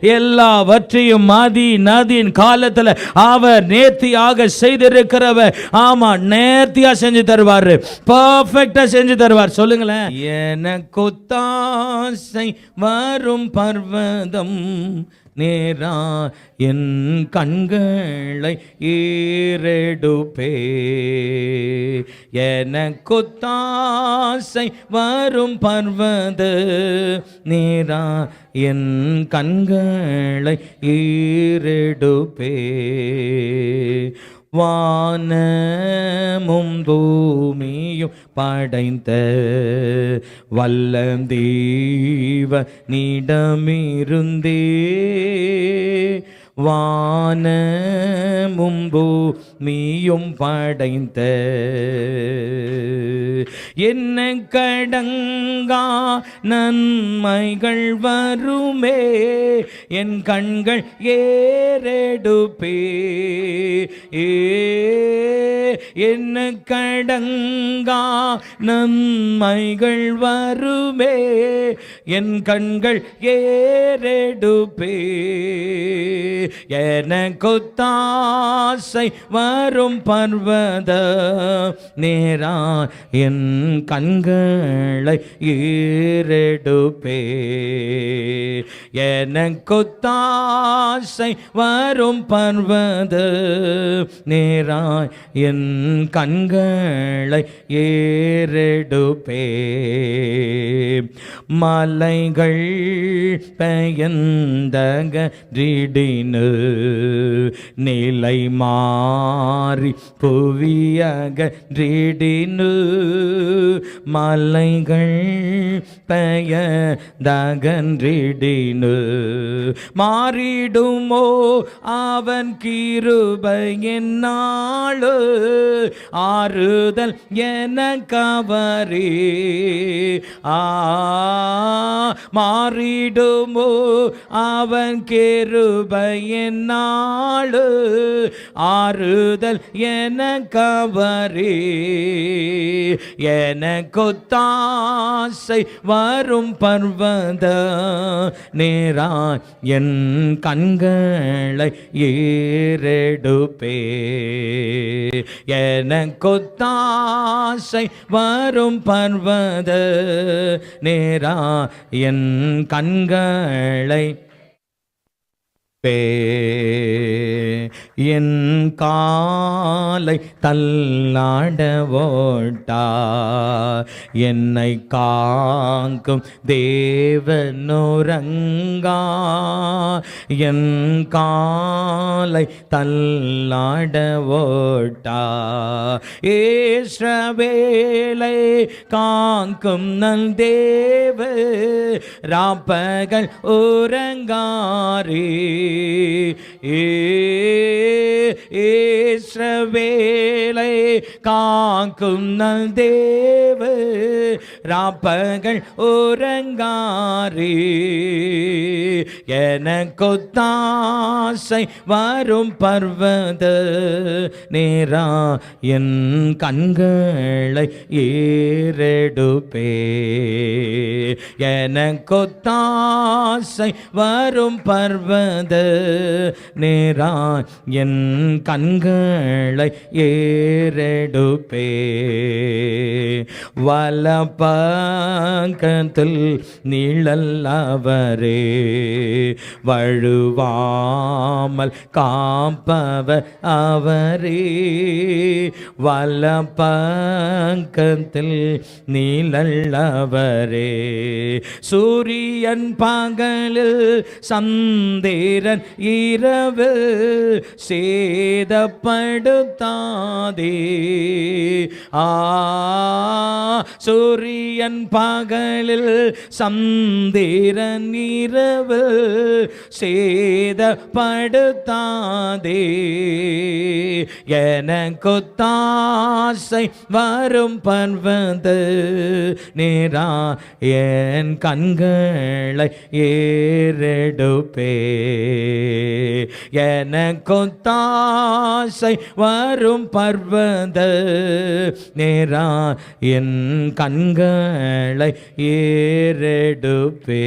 எல்லாவற்றையும் மதி நதியின் காலத்துல அவர் நேர்த்தியாக செய்திருக்கிறவர். ஆமா நேர்த்தியா செஞ்சு தருவாரு. பர்ஃபெக்டா செஞ்சு தருவார். சொல்லுங்களேன். எனக்கு தாசை வரும் பர்வதம் நேரா என் கண்களை ஏறெடுப்பே எனக்கு தாசை வரும் பர்வத நீரா என் கண்களை ஈரெடுப்பே வானமும் பூமியும் படைந்த வல்லம் நீடமிருந்தே வானமும் பூமியும் படைந்த. என்ன கடங்கா நன்மைகள் வருமே என் கண்கள் ஏறெடுப்பே. என்ன கடங்கா நன்மைகள் வருமே என் கண்கள் ஏறெடுப்பே. எனக்குத்தாசை வரும் பர்வத நேரா என் கண்களை ஈரெடுப்பே. எனக்குத்தாசை வரும் பர்வத நேரா என் கண்களை ஏறெடுப்பே மலைகள் பெயந்தக திடீன நிலை மாறி புவியகிடினு மலைகள் பெயந்தகன்றிடினு மாறிடுமோ அவன் கிருபையின் நாளு ஆறுதல் என கவரே. ஆ மாறிடுமோ? அவன் கிருபையின் நாளு ஆறுதல் என கவரி. எனக்கு தாசை வரும் பர்வத நேரா என் கண்களை ஏறெடுப்பே. எனக்கு தாசை வரும் பர்வத நேரா என் கண்களை என் காலை தள்ளாடவோட்டா. என்னை காங்கும் தேவனுரங்கா. என் காலை தள்ளாடவோட்டா. ஏஸ்ரவேலை காக்கும் நல் தேவ. ராப்பகல் உறங்காரே. ஏஸ்ரவேலை காக்கும் நல் தேவ ராப்பகல் உறங்காரே எனக்கு தாசை வரும் பர்வத நேரா என் கண்களை ஏறெடுப்பே. எனக்கு தாசை வரும் பர்வத நேரா என் கண்களை ஏறெடுப்பே. வலப்ப வலப்பக்கத்தில் நிழல்லவரே வழுவாமல் காப்பவ அவரே. வலப்பக்கத்தில் நீலல்லவரே சூரியன் பகலில் சந்தேரன் இரவு சேதப்படுத்தாதே. ஆ சூரிய சூரியன் பகலில் சந்தேரன் இரவு சேதப்படுத்தாதே. எனக்கு தாசை வரும் பர்வது நேரா என் கண்களை ஏறெடுப்பே. எனக்கு தாசை வரும் பர்வத நேரா என் கண்கள் ஏறெடுப்பே.